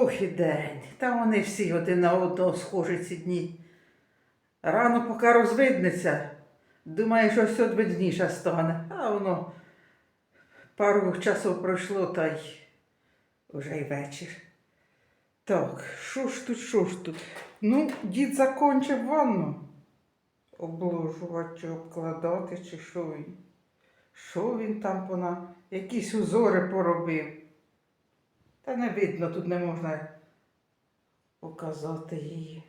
Ох і день. Та вони всі один на одного схожі ці дні. Рано поки розвиднеться, думає, що все видніше стане. А воно пару часов пройшло, та й уже й вечір. Так, що ж тут, що ж тут? Ну, дід закончив ванну. Обложувати, чи обкладати, чи що він? Що він там пона? Якісь узори поробив. Та не видно, тут не можна показати її.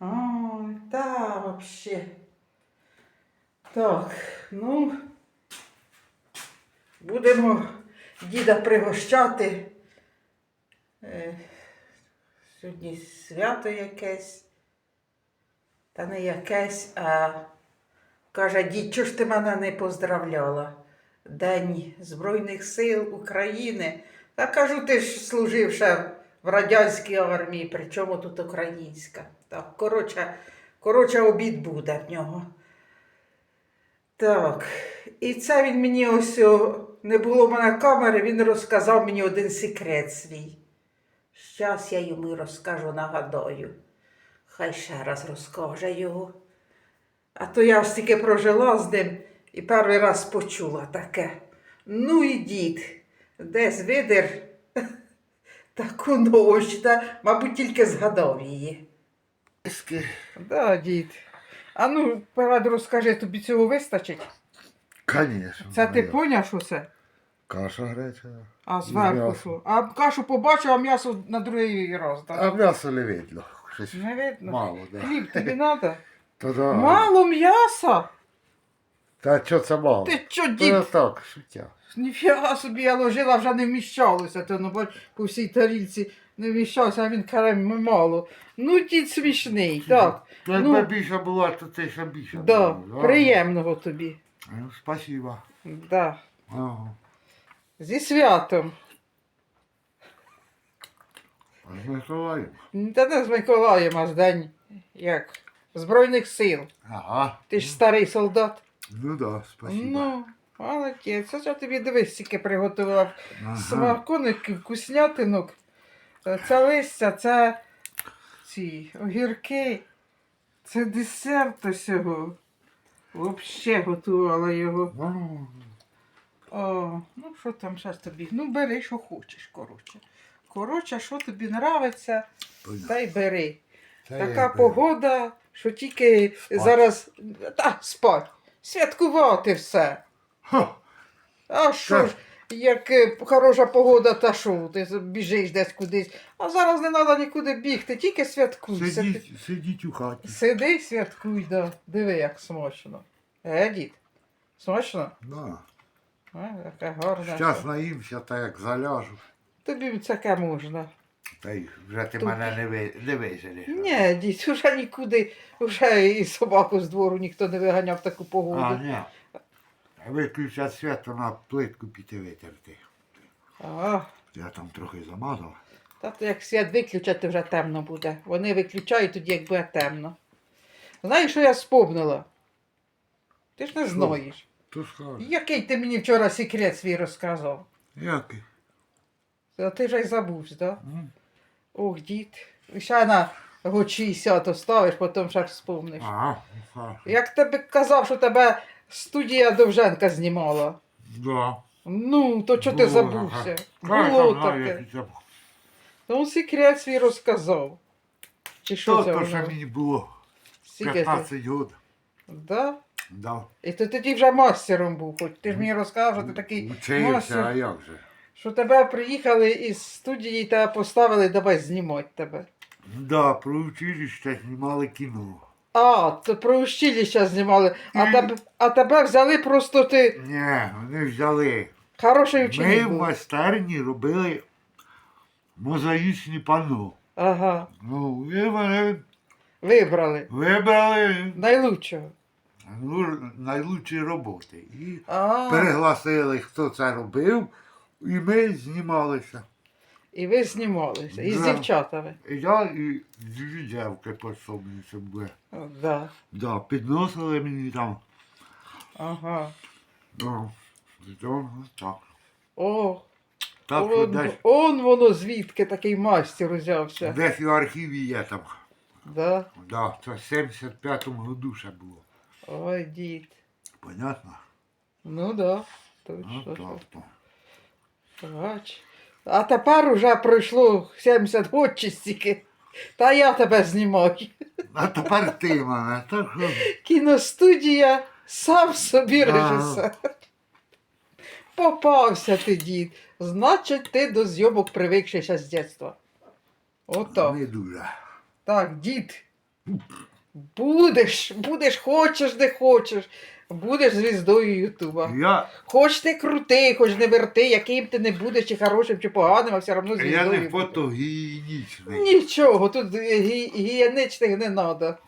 Ой, та вообще. Так, ну, будемо діда пригощати. Е, сьогодні свято якесь. Та не якесь, а каже, дід, чого ж ти мене не поздравляла? День Збройних сил України. Та кажу, ти ж служив ще в радянській армії, причому тут українська. Так, коротше, коротше, обід буде в нього. Так, і це він мені ось не було в мене камери, він розказав мені один секрет свій. Щас я йому розкажу, нагадаю. Хай ще раз розкаже його. А то я ж тільки прожила з ним і перший раз почула таке. Ну і дід, десь видер таку ночь, та, мабуть, тільки згадав її. Да, дід. А ну, перед розкажи, тобі цього вистачить? Конечно. Це ти поняв, що це? Каша гречана. А зверху що? А кашу побачив, а м'ясо на другий раз. Так? А м'ясо не видно. Щось Не видно. мало, да. Хліб тобі треба? Та да. Мало м'яса? Та що це мало? Ти що, Та дід? так, шуття. Ніфіга собі я ложила, вже не вміщалося, то ну, бач, по всій тарілці не вміщалося, а він каже, мало. Ну, дід смішний, так. То Ну. якби більше було, то це ще більше Да, було. приємного тобі. Ну, спасибо. Да. Ага. Зі святом. А з Миколаєм? Та не з Миколаєм, а з день як Збройних сил. Ага. Ти ж старий солдат. Ну да, спасибо. Ну, молодець. Це я тобі дивись, скільки приготував Ага. смакоників, вкуснятинок. Це листя, це ці огірки, це десерт усього. Взагалі готувала його. Ну, О, ну що там зараз тобі? Ну бери, що хочеш, коротше. Коротше, що тобі понятно. та й бери. Та Така погода, що тільки Спать. зараз. Та, спать. Святкувати все. Ха! А що ж, як е, хороша погода, та що, ти біжиш десь кудись. А зараз не треба нікуди бігти, тільки святкуй. Сидіть, сидіть у хаті. Сиди, святкуй, да. Диви, як смачно. Е, дід? Смачно? Да. А, яка гарна. Зараз наїмся, та як заляжу. Тобі таке можна. Та й вже ти Тут- мене не, ви, не виженеш. Ні, дід, вже нікуди, вже і собаку з двору ніхто не виганяв в таку А, погоду. ні. Виключать світло на плитку піти витерти. А, Я там трохи замазав. та то як свят виключати, вже темно буде. Вони виключають тоді, як буде темно. Знаєш, що я спомнила? Ти ж не Що? знаєш. То скажи. Який ти мені вчора секрет свій розказав? Який? А ти вже й забувся, так? М? Ох, дід. Ще на год 60 оставиш, потім ще вспомниш. Ага. Як тебе казав, що тебе студія Довженка знімала. Да. Ну, то чого ти Було забувся? таке. Було знаю, таке. забув. Ну, секрет свій розказав. Чи що То, це то, що воно? мені було Скільки ти? 15 років. Да? Да. І ти тоді вже мастером був, хоч ти ж мені розказав, що ти такий Учився, а мастер, як же? Що тебе приїхали із студії та поставили, давай знімати тебе. Да, про училище знімали кіно. А, то про училище знімали, а, Мгм. тебе, а тебе взяли просто ти Ні, вони взяли. хороший Ми ученик в був. майстерні робили мозаїчні панно. Ага, Ну, і вони вибрали. вибрали Найлучшого. ну, найлучші роботи. І А, перегласили, хто це робив, і ми знімалися. і ви знімалися. І з Да. дівчатами. І я і дві дівки пособниці були. Да. Да, підносили мені там. Ага. Ну, то, так. О, Так що Он, десь, он воно звідки такий майстер узявся. десь в архіві є там. Да? Да, це в 75-му году ще було. Ой, дід. Понятно? Ну да. Ну, так, так. Бач. А тепер уже пройшло 70 років чи стільки. Та я тебе знімаю. А тепер ти мене. Так Кіностудія сам собі Ага. режисер. Попався ти, дід. Значить, ти до зйомок привикши ще з дитинства. Ото. не дуже. Так, дід. Будеш, будеш, хочеш, не хочеш. Будеш звіздою Ютуба. Я, Хоч ти крутий, хоч не верти, яким ти не будеш, чи хорошим, чи поганим, а все одно звіздою. я не фотогенічний. Нічого, тут гі- гігієничних не треба.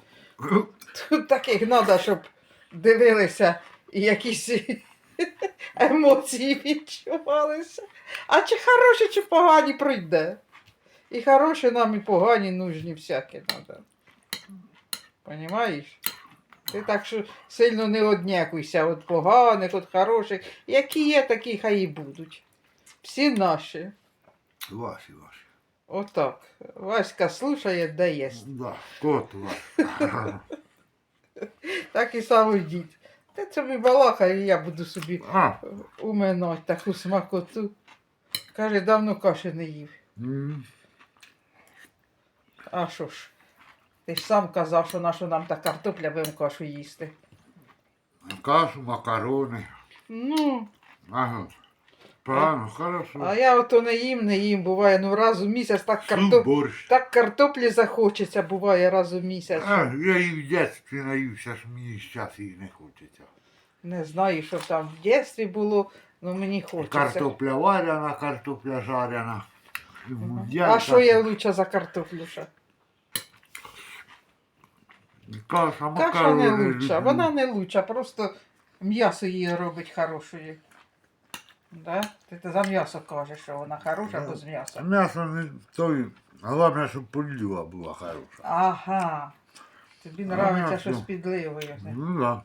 Тут таких треба, щоб дивилися і якісь емоції відчувалися. А чи хороші, чи погані пройде. І хороші нам, і погані нужні всякі треба. Понімаєш? Ти так що сильно не однякуйся від поганих, від хороших. Які є, такі хай і будуть. Всі наші. Ваші, ваші. Отак. Васька слушає, де є. Да, кот ваш. Так і само дід. Ти собі балакай, і я буду собі А, уминати таку смакоту. Каже, давно каші не їв. м, А що ж? Ти ж сам казав, що нашу нам та картопля будемо кашу їсти. кашу, макарони. Ну, Ага. Правильно, хорошо. а я ото не їм, не їм. Буває, ну раз у місяць так, Суп, картоп... борщ. так картоплі захочеться, буває раз у місяць. А, я і в дитинстві наївся, що мені зараз її не хочеться. Не знаю, що там в дитинстві було, але мені хочеться. Картопля варена, картопля жарена. А що є лучше за картоплю? Каша, Каша макарони. не лучша, вона не лучша, просто м'ясо її робить хорошою. Да? Ти, ти за м'ясо кажеш, що вона хороша, Да. з м'яса. М'ясо не той. Головне, щоб поліва була хороша. Ага. Тобі А нравиться м'ясо? щось підливою. Ну да.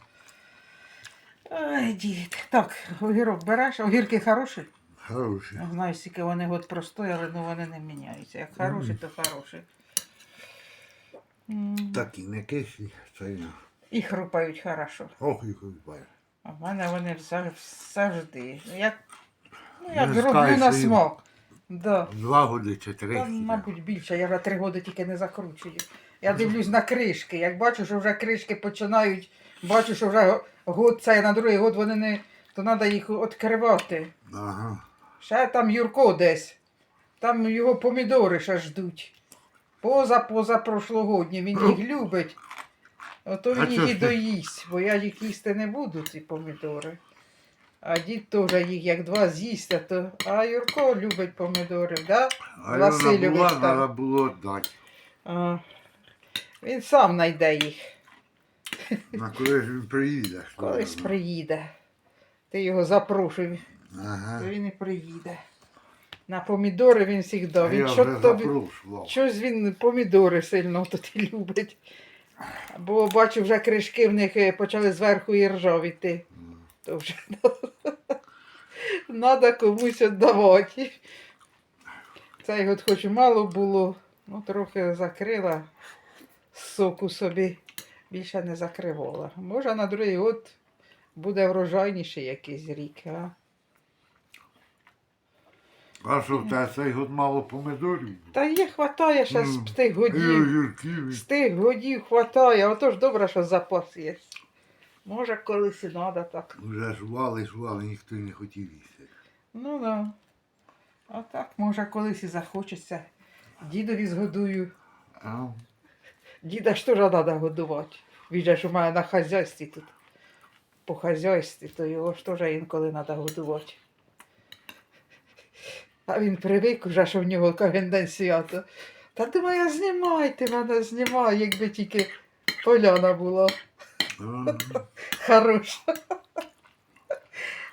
Ай, дід. Так, огірок береш, огірки хороші. Хороші. Не знаю, скільки вони от простояли, але вони не міняються. Як хороші, то хороші. Такі не кислі, це я. І хрупають хорошо. Ох, і хлібає. А в мене вони завжди. Як, ну, як Не роблю на скайся їм. смак. Да. Два годи чи три. Та, мабуть, більше. Я вже три роки тільки не закручую. Я дивлюсь на кришки. Як бачу, що вже кришки починають, бачу, що вже год цей на другий год вони не. То треба їх відкривати. Ага. Ще там Юрко десь. Там його помідори ще ждуть. Поза поза прошлогодні. Він їх любить. Ото він їх і доїсть, бо я їх їсти не буду, ці помідори. А дід теж їх як два з'їсть, а то. А Юрко любить помідори, да? А Васильович була, там. треба було дати. А, він сам знайде їх, На коли ж він приїде. колись приїде. Ти його запрошуй, Ага. то він і приїде. На помідори він завжди. А Він що тобі. Щось він помідори сильно тут любить. Бо бачу, вже кришки в них е, почали зверху і ржавіти. То вже треба комусь віддавати. Цей от хоч мало було, ну трохи закрила соку собі, більше не закривала. Може на другий год буде врожайніший якийсь рік, а? А що в тебе цей год мало помидорів? Та є хватає ще з М. тих І годів. огірків. і- З тих годів хватає, отож добре, що запас є. Може, колись і треба так. Вже жували, жували, ніхто не хотів їсти. Ну да. А так, може, колись і захочеться. Дідові згодую. А? Діда ж теж треба годувати. Він же ж у мене на хазяйстві тут. По хазяйстві, то його ж теж інколи треба годувати. А він привик уже, що в нього кожен день свято. Та думаю, знімайте мене, знімай, якби тільки поляна була. Хороша.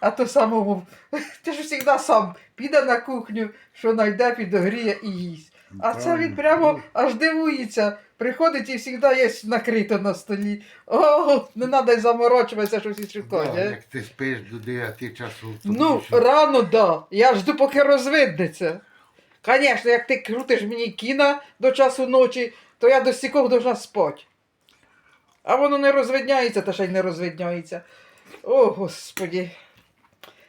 А то самому, ти ж завжди сам піде на кухню, що знайде, підогріє і їсть. А це він прямо аж дивується. Приходить і завжди є накрито на столі. О, не треба й заморочуватися, щось і Да, шукати. е. як ти спиш до 9 часу. Ну, будеш- рано да. Я жду, поки розвиднеться. Звісно, як ти крутиш мені кіна до часу ночі, то я до стіков должна спати. А воно не розвидняється, та ще й не розвидняється. О, господі.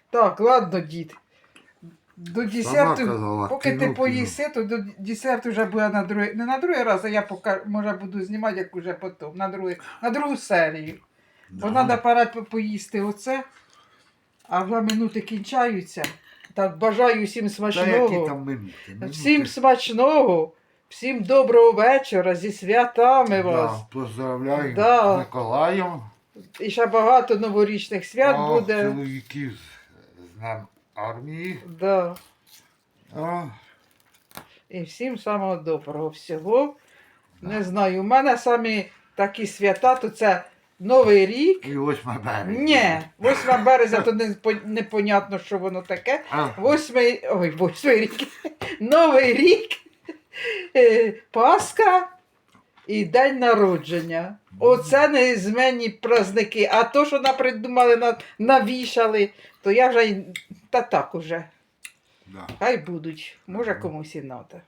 Так, ладно, дід. До десерту, казала, поки ти кіно, поїси, то до десерту вже буде на другий. Не на другий раз, а я пока, може буду знімати, як уже потім, на, другий, на другу серію. Бо Да. треба пора по- поїсти оце, а вже минути кінчаються. Так, бажаю всім Та які смачного. там минути? Минути. Всім смачного, всім доброго вечора, зі святами вас. Да, поздравляю Да. з Миколаєм. І ще багато новорічних свят А, буде. Чоловіків з- з Днем армії. Да. А, І всім самого доброго всього. Не знаю, у мене самі такі свята, то це Новий рік. і 8 березня. Ні, 8 березня, то не, непонятно, що воно таке. Восьмий, ой, восьмий рік, Новий рік, е, Пасха і День народження. Оце неізменні праздники. А то, що напридумали, на- навішали, то я вже та так уже. да. Хай будуть. Може комусь і надо.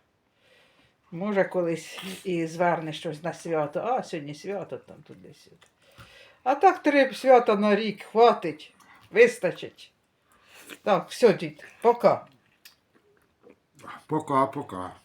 Може колись і зверне щось на свято. А, сьогодні свято там туди сюди. А так три свята на рік хватить, вистачить. Так, все, дід, пока. Пока, пока.